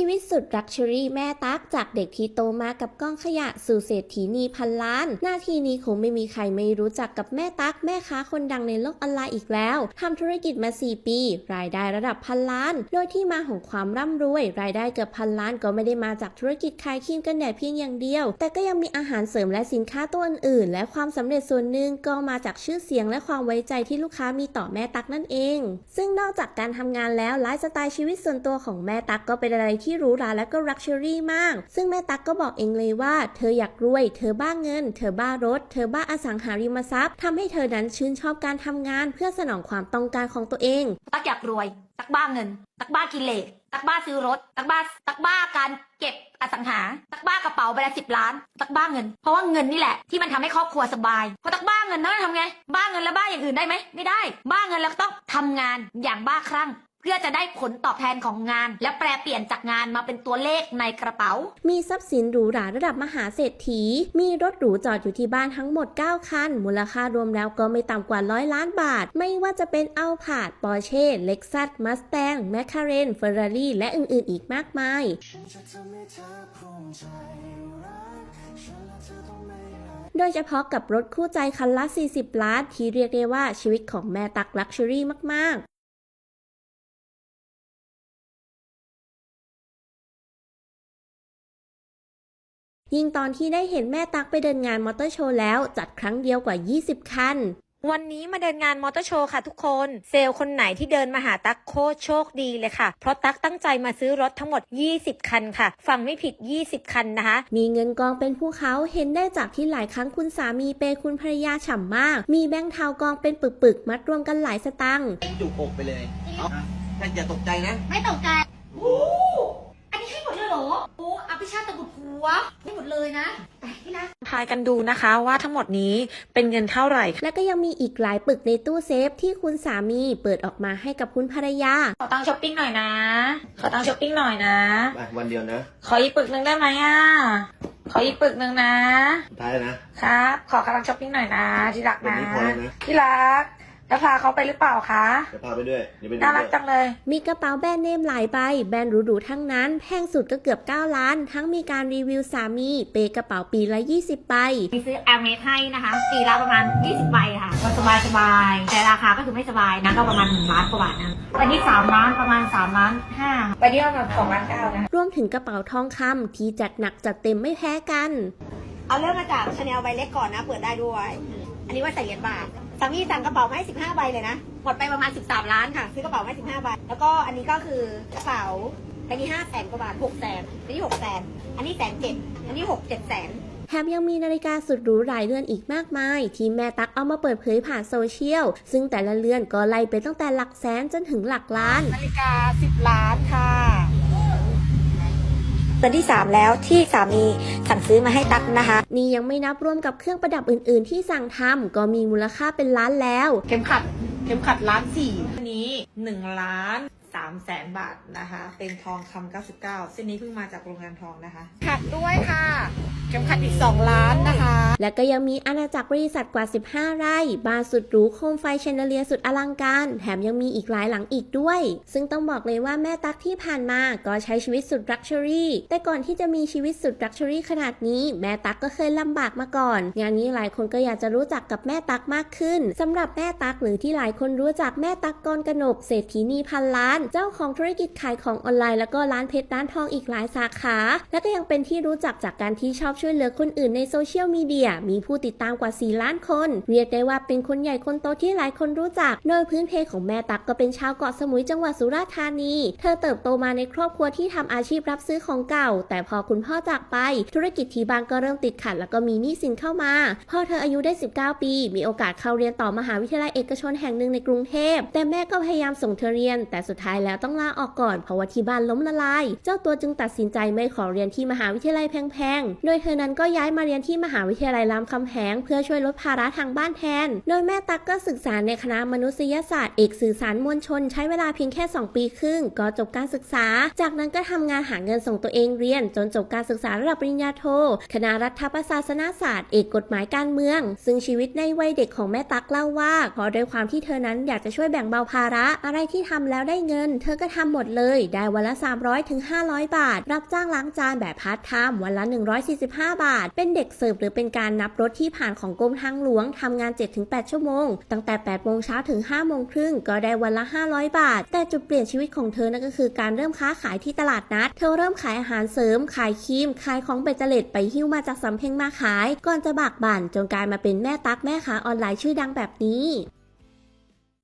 ชีวิตสุดรักชัวรี่แม่ตั๊กจากเด็กที่โตมากับกล้องขยะสู่เศรษฐีนีพันล้าน หน้าที่นี้คงไม่มีใครไม่รู้จักกับแม่ตั๊กแม่ค้าคนดังในโลกออนไลน์อีกแล้วทำธุรกิจมา 4 ปี รายได้ระดับพันล้าน โดยที่มาของความร่ำรวย รายได้เกือบพันล้านก็ไม่ได้มาจากธุรกิจขายครีมกันแดดเพียงอย่างเดียว แต่ก็ยังมีอาหารเสริมและสินค้าตัวอื่นๆและความสำเร็จส่วนหนึ่งก็มาจากชื่อเสียงและความไว้ใจที่ลูกค้ามีต่อแม่ตั๊กนั่นเอง ซึ่งนอกจากการทำงานแล้วไลฟ์สไตล์ชีวิตส่วนตัวของแม่ตั๊กก็เป็นอะไรที่ที่รูหราและก็รักชัวรี่มาก ซึ่งแม่ตั๊กก็บอกเองเลยว่า เธออยากรวย เธอบ้าเงิน เธอบ้ารถ เธอบ้าอสังหาริมทรัพย์ทำให้เธอนั้นชื่นชอบการทำงานเพื่อสนองความต้องการของตัวเอง ตั๊กอยากรวย ตั๊กบ้าเงิน ตั๊กบ้ากิเลสตั๊กบ้าซื้อรถ ตักบ้า ตักบ้าการเก็บอสังหา ตักบ้ากระเป๋าใบละสิบล้าน ตักบ้าเงิน เพราะว่าเงินนี่แหละที่มันทำให้ครอบครัวสบายพอตักบ้าเงินแล้วทำไง บ้าเงินแล้วบ้าอย่างอื่นได้ไหม ไม่ได้ บ้าเงินแล้วต้องทำงานอย่างบ้าคลั่ง พื่อจะได้ผลตอบแทนของงาน และแปลเปลี่ยนจากงานมาเป็นตัวเลขในกระเป๋า มีทรัพย์สินหรูหราระดับมหาเศรษฐี มีรถหรูจอดอยู่ที่บ้านทั้งหมด 9 คัน มูลค่ารวมแล้วก็ไม่ต่ำกว่าร้อยล้านบาท ไม่ว่าจะเป็นอัลพาดปอร์เช่เล็กซัสมัสแตงแมคคาเรนเฟอร์รารี่และอื่นๆ อีกมากมายฉันอภูมิใจรักมางโดยเฉพาะกับรถคู่ใจคันละ 40 ล้าน ที่เรียกได้ว่าชีวิตของแม่ตักลักชัวรี่มาก ๆ ยิ่งตอนที่ได้เห็นแม่ตักไปเดินงานมอเตอร์โชว์แล้วจัดครั้งเดียวกว่า 20 คัน วันนี้มาเดินงานมอเตอร์โชว์ค่ะทุกคน เซลล์คนไหนที่เดินมาหาตั๊กโคตรโชคดีเลยค่ะ เพราะตั๊กตั้งใจมาซื้อรถทั้งหมด 20 คันค่ะ ฟังไม่ผิด 20 คันนะคะ มีเงินกองเป็นภูเขาเห็นได้จากที่หลายครั้งคุณสามีเปย์คุณภรรยาฉ่ำมาก มีแบงค์เทากองเป็นปึกๆ มัดรวมกันหลายสตังค์จุกอกไปเลย เอาท่านอย่าตกใจนะ ไม่ตกใจโอ้อันนี้ให้ หมดเลยเหรอโอ้อภิชาติตะบุตรผัวให้หมดเลยนะแต่ที่รักทายกันดูนะคะว่าทั้งหมดนี้เป็นเงินเท่าไหร่ และก็ยังมีอีกหลายปึกในตู้เซฟที่คุณสามีเปิดออกมาให้กับคุณภรรยา ขอตังค์ช้อปปิ้งหน่อยนะ ขอตังค์ช้อปปิ้งหน่อยนะไปวันเดียวนะ ขออีกปึกหนึ่งได้ไหมอะ ขออีกปึกหนึ่งนะสุดท้ายนะครับ ขอกำลังช้อปปิ้งหน่อยนะที่รักวันนะนี้พอแล้วนะที่รัก แล้วพาเขาไปหรือเปล่าคะ จะพาไปด้วย เดี๋ยวไปดูน่ารัด้กวยจังเลย มีกระเป๋าแบรนด์เนมหลายใบ แบรนด์หรูๆทั้งนั้น แพงสุดก็เกือบ 9 ล้าน ทั้งมีการรีวิวสามี เปย์กระเป๋าปีละ 20ใบ มีซื้อแอร์เมสให้นะคะปีละประมาณ 20ใบค่ะก็สบายสบายๆแต่ราคาก็คือไม่สบายนะก็ประมาณ1ล้านกว่าบาทนะอันนี้3ล้านประมาณ3ล้าน5ไปที่ประมาณสองล้านเก้านะ รวมถึงกระเป๋าทองคำที่จัดหนักจัดเต็มไม่แพ้กัน เอาเริ่มมาจากชาแนลใบเล็กก่อนนะ เปิดได้ด้วย อันนี้ว่าใส่เหรียญบาท สามีสั่งกระเป๋ามาให้15ใบเลยนะหมดไปประมาณ13ล้านค่ะ ซื้อกระเป๋ามาให้15ใบแล้วก็อันนี้ก็คือกระเป๋าอันนี้5แสนกว่าบาท6แสนอันนี้6แสนอันนี้แสนเจ็ดอันนี้6 7แสนแถมยังมีนาฬิกาสุดหรูหลายเรือนอีกมากมาย ที่แม่ตักเอามาเปิดเผยผ่านโซเชียล ซึ่งแต่ละเรือนก็ไล่ไปตั้งแต่หลักแสนจนถึงหลักล้าน นาฬิกา10ล้านค่ะ เดือนที่ 3 แล้วที่สามีสั่งซื้อมาให้ตั๊กนะคะ นี่ยังไม่นับรวมกับเครื่องประดับอื่น ๆ ที่สั่งทำก็มีมูลค่าเป็นล้านแล้ว เข็มขัดเข็มขัดล้านสี่อันนี้หนึ่งล้านสามแสนบาทนะคะ เป็นทองคำ99เส้นนี้เพิ่งมาจากโรงงานทองนะคะ ขัดด้วยค่ะ เข็มขัดอีก 2 ล้านนะคะ และก็ยังมีอาณาจักรบริษัทกว่า 15 ไร่ บานสุดหรูโคมไฟแชนเดเลียสุดอลังการ แถมยังมีอีกหลายหลังอีกด้วย ซึ่งต้องบอกเลยว่าแม่ตั๊กที่ผ่านมาก็ใช้ชีวิตสุดรักชัวรี่ แต่ก่อนที่จะมีชีวิตสุดรักชัวรี่ขนาดนี้ แม่ตั๊กก็เคยลำบากมาก่อน งานนี้หลายคนก็อยากจะรู้จักกับแม่ตั๊กมากขึ้นสำหรับแม่ตั๊กหรือที่หลายคนรู้จักแม่ตั๊กกรกนกเศรษฐีนีพันล้าน เจ้าของธุรกิจขายของออนไลน์แล้วก็ร้านเพชรร้านทองอีกหลายสาขา และก็ยังเป็นที่รู้จักจากการที่ชอบช่วยเหลือคนอื่นในโซเชียลมีเดียมีผู้ติดตามกว่า 4 ล้านคน เรียกได้ว่าเป็นคนใหญ่คนโตที่หลายคนรู้จัก โดยพื้นเพของแม่ตักก็เป็นชาวเกาะสมุยจังหวัดสุราษฎร์ธานี เธอเติบโตมาในครอบครัวที่ทำอาชีพรับซื้อของเก่า แต่พอคุณพ่อจากไป ธุรกิจที่บ้านก็เริ่มติดขัด แล้วก็มีหนี้สินเข้ามาพอเธออายุได้ 19 ปี มีโอกาสเข้าเรียนต่อมหาวิทยาลัยเอกชนแห่งหนึ่งในกรุงเทพ แต่แม่ก็พยายามส่งเธอเรียน แต่สุดท้ายแล้วต้องลาออกก่อนเพราะว่าที่บ้านล้มละลาย เจ้าตัวจึงตัดสินใจไม่ขอเรียนที่มหาวิทยาลัยแพงๆ โดยเธธอนั้นก็ย้ายมาเรียนที่มหาวิทยาลัยรามคำแหงเพื่อช่วยลดภาระทางบ้านแทน โดยแม่ตั๊กก็ศึกษาในคณะมนุษยศาสตร์เอกสื่อสารมวลชน ใช้เวลาเพียงแค่ 2 ปีครึ่ง ก็จบการศึกษา จากนั้นก็ทำงานหาเงินส่งตัวเองเรียน จนจบการศึกษาระดับปริญญาโท คณะรัฐประศาสนศาสตร์เอกกฎหมายการเมือง ซึ่งชีวิตในวัยเด็กของแม่ตั๊กเล่าว่าเพราะด้วยความที่เธอนั้นอยากจะช่วยแบ่งเบาภาระ อะไรที่ทำแล้วได้เงิน เธอก็ทำหมดเลย ได้วันละ 300ถึง500 บาท รับจ้างล้างจานแบบพาร์ทไทม์วันละ 145 บาท เป็นเด็กเสิร์ฟหรือเป็นการนับรถที่ผ่านของกรมทางหลวงทำงาน 7-8 ชั่วโมง ตั้งแต่ 8 โมงเช้าถึง 5 โมงครึ่ง ก็ได้วันละ 500 บาท แต่จุดเปลี่ยนชีวิตของเธอนั่นก็คือการเริ่มค้าขายที่ตลาดนัด เธอเริ่มขายอาหารเสริม ขายครีม ขายของเบเจเลตไปหิ้วมาจากสำเพ็งมาขาย ก่อนจะบากบั่นจนกลายมาเป็นแม่ตักแม่ค้าออนไลน์ชื่อดังแบบนี้